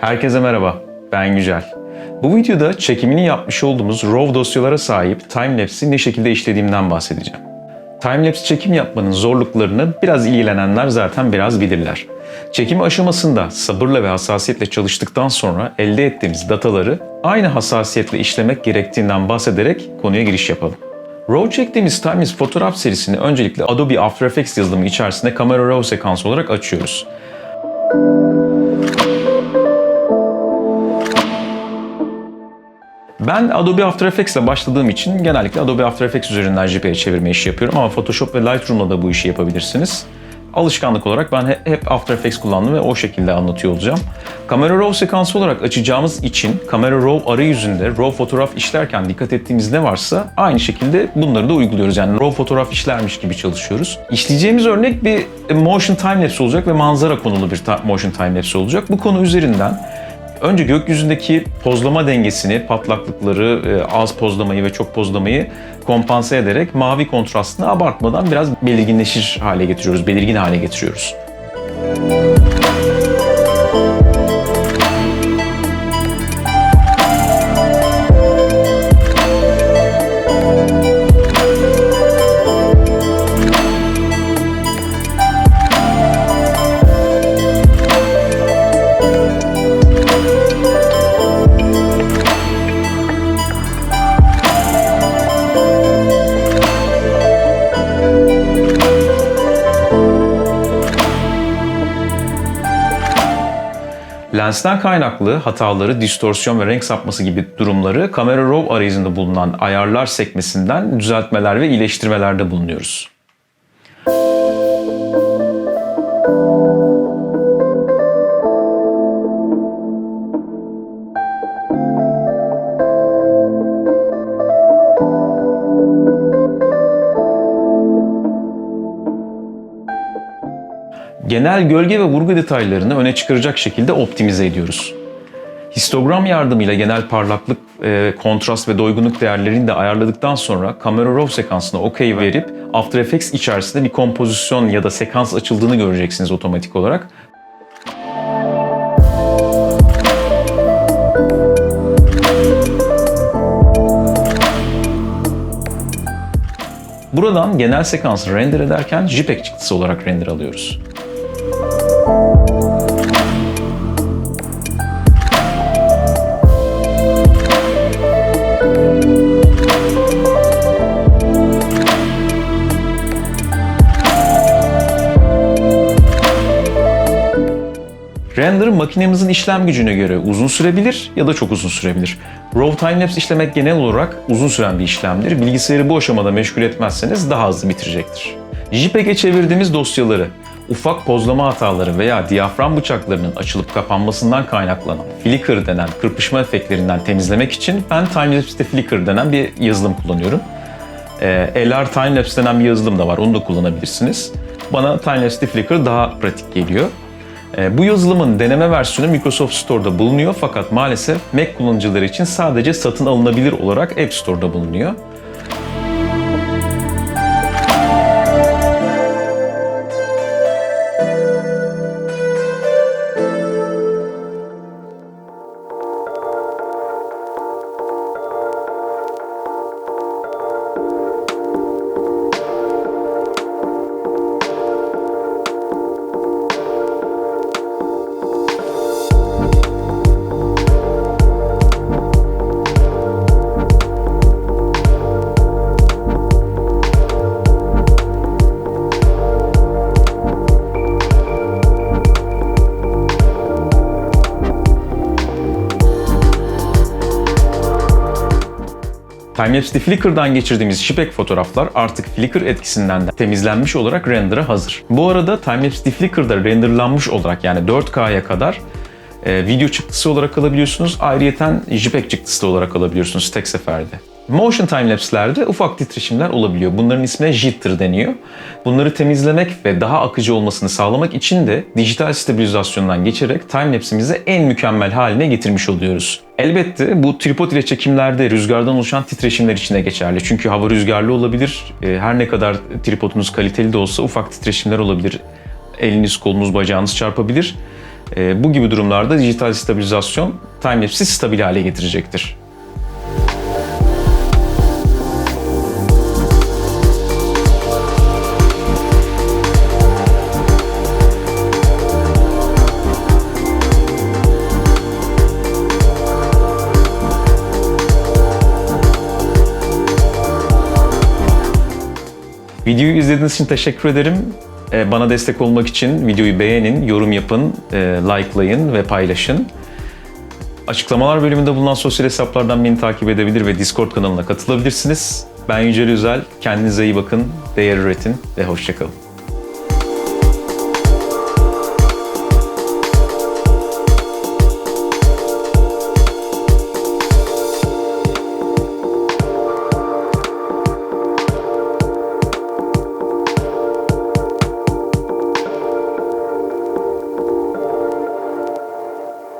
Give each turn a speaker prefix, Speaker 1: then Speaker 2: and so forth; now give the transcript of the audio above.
Speaker 1: Herkese merhaba, ben Gücel. Bu videoda çekimini yapmış olduğumuz RAW dosyalara sahip timelapse'i ne şekilde işlediğimden bahsedeceğim. Timelapse çekim yapmanın zorluklarını biraz ilgilenenler zaten biraz bilirler. Çekim aşamasında sabırla ve hassasiyetle çalıştıktan sonra elde ettiğimiz dataları aynı hassasiyetle işlemek gerektiğinden bahsederek konuya giriş yapalım. RAW çektiğimiz timelapse fotoğraf serisini öncelikle Adobe After Effects yazılımı içerisinde kamera RAW sekansı olarak açıyoruz. Ben Adobe After Effects ile başladığım için genellikle Adobe After Effects üzerinden JPEG'e çevirme işi yapıyorum ama Photoshop ve Lightroom'la da bu işi yapabilirsiniz. Alışkanlık olarak ben he- hep After Effects kullandım ve o şekilde anlatıyor olacağım. Kamera RAW sekansı olarak açacağımız için kamera RAW arayüzünde RAW fotoğraf işlerken dikkat ettiğimiz ne varsa aynı şekilde bunları da uyguluyoruz. Yani RAW fotoğraf işlermiş gibi çalışıyoruz. İşleyeceğimiz örnek bir motion timelapse olacak ve manzara konulu bir motion timelapse olacak. Bu konu üzerinden Önce gökyüzündeki pozlama dengesini, patlaklıkları, e, az pozlamayı ve çok pozlamayı kompanse ederek mavi kontrastını abartmadan biraz belirginleşir hale getiriyoruz, belirgin hale getiriyoruz. Lensten kaynaklı hataları, distorsiyon ve renk sapması gibi durumları kamera RAW arayüzünde bulunan ayarlar sekmesinden düzeltmeler ve iyileştirmelerde bulunuyoruz. Genel gölge ve vurgu detaylarını öne çıkaracak şekilde optimize ediyoruz. Histogram yardımıyla genel parlaklık, e, kontrast ve doygunluk değerlerini de ayarladıktan sonra kamera RAW sekansına OK verip After Effects içerisinde bir kompozisyon ya da sekans açıldığını göreceksiniz otomatik olarak. Buradan genel sekansı render ederken JPEG çıktısı olarak render alıyoruz. Render makinemizin işlem gücüne göre uzun sürebilir ya da çok uzun sürebilir. RAW timelapse işlemek genel olarak uzun süren bir işlemdir. Bilgisayarı bu aşamada meşgul etmezseniz daha hızlı bitirecektir. JPEG'e çevirdiğimiz dosyaları ufak pozlama hataları veya diyafram bıçaklarının açılıp kapanmasından kaynaklanan flicker denen kırpışma efektlerinden temizlemek için ben timelapse'de flicker denen bir yazılım kullanıyorum. Ee, LR Timelapse denen bir yazılım da var. Onu da kullanabilirsiniz. Bana Timelapse Flicker daha pratik geliyor. Ee, bu yazılımın deneme versiyonu Microsoft Store'da bulunuyor fakat maalesef Mac kullanıcıları için sadece satın alınabilir olarak App Store'da bulunuyor. Timelapse'de Flickr'dan geçirdiğimiz JPEG fotoğraflar artık Flickr etkisinden de temizlenmiş olarak render'a hazır. Bu arada Timelapse'de Flickr'da renderlanmış olarak yani 4K'ya kadar e, video çıktısı olarak alabiliyorsunuz. Ayrıyeten JPEG çıktısı olarak alabiliyorsunuz tek seferde. Motion timelapse'lerde ufak titreşimler olabiliyor. Bunların ismine jitter deniyor. Bunları temizlemek ve daha akıcı olmasını sağlamak için de dijital stabilizasyondan geçerek timelapse'imizi en mükemmel haline getirmiş oluyoruz. Elbette bu tripod ile çekimlerde rüzgardan oluşan titreşimler için de geçerli. Çünkü hava rüzgarlı olabilir. E, Her ne kadar tripodunuz kaliteli de olsa ufak titreşimler olabilir. Eliniz, kolunuz, bacağınız çarpabilir. E, bu gibi durumlarda dijital stabilizasyon timelapse'i stabil hale getirecektir. Videoyu izlediğiniz için teşekkür ederim. Ee, Bana destek olmak için videoyu beğenin, yorum yapın, e, likelayın ve paylaşın. Açıklamalar bölümünde bulunan sosyal hesaplardan beni takip edebilir ve Discord kanalına katılabilirsiniz. Ben Yücel Özel, kendinize iyi bakın, değer üretin ve hoşçakalın.